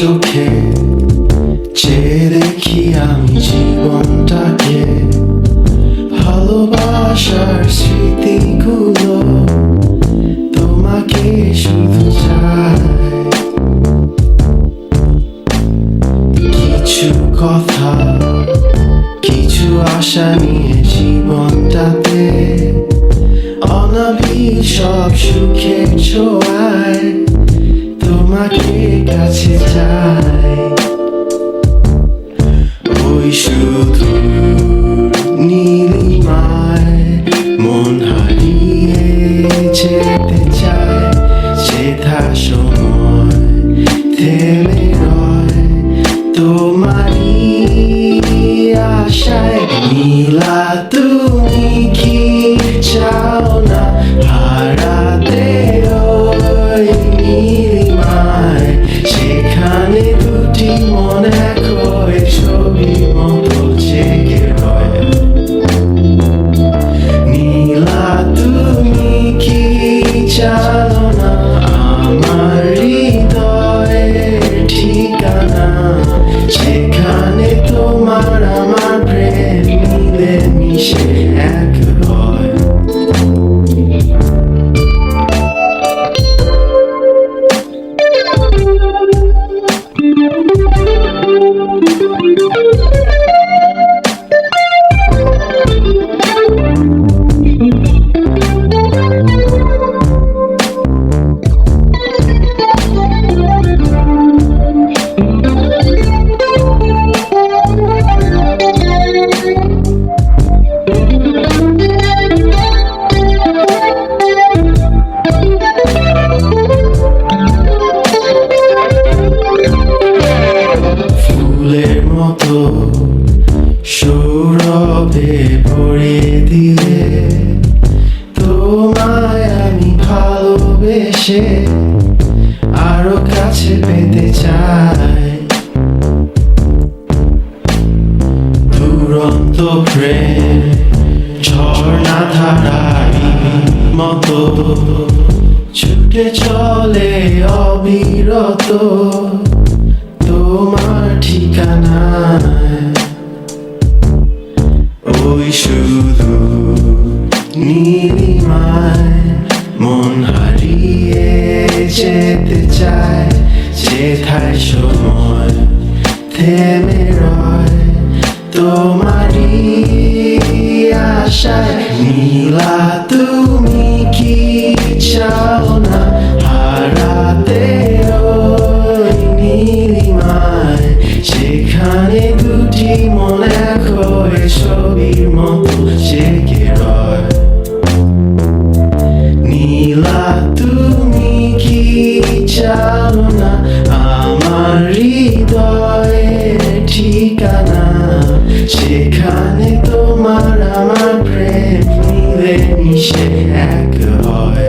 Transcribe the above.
চোখে চেয়ে দেখি আমি জীবনটাকে। ভালোবাসার স্মৃতিগুলো তোমাকে শুধু চাই কিছু কথা, কিছু আশা নিয়ে জীবনটাতে অনাবিল সব সুখের তোমাকে কাছে চাই ওই শুধু নীলিমায় মন হারিয়ে যেতে চায় সেথা সময় থেমে রয়। তোমারই সেখানে তোমার আমার প্রেম মিলে মিশে এক ফুলের মতো সৌরভে ভরিয়ে দিলে তোমায় আমি ভালোবেসে আরও কাছে পেতে চাই। দুরন্ত প্রেম ঝর্ণা ধারারি মতো ছুটে চলে অবিরত। নীলিমায় মন হারিয়ে যেতে চায় যেথায় সময় থেমে রয় তোমারই আশায় নীলা তুমি কি চাও না? হারাতে নীলিমায়। সেখানে দুটি মন এক হয়ে নীলা, তুমি কি চাও না? আমার হৃদয়ের ঠিকানা, সেখানে তোমার আমার প্রেম মিলে মিশে এক হয়।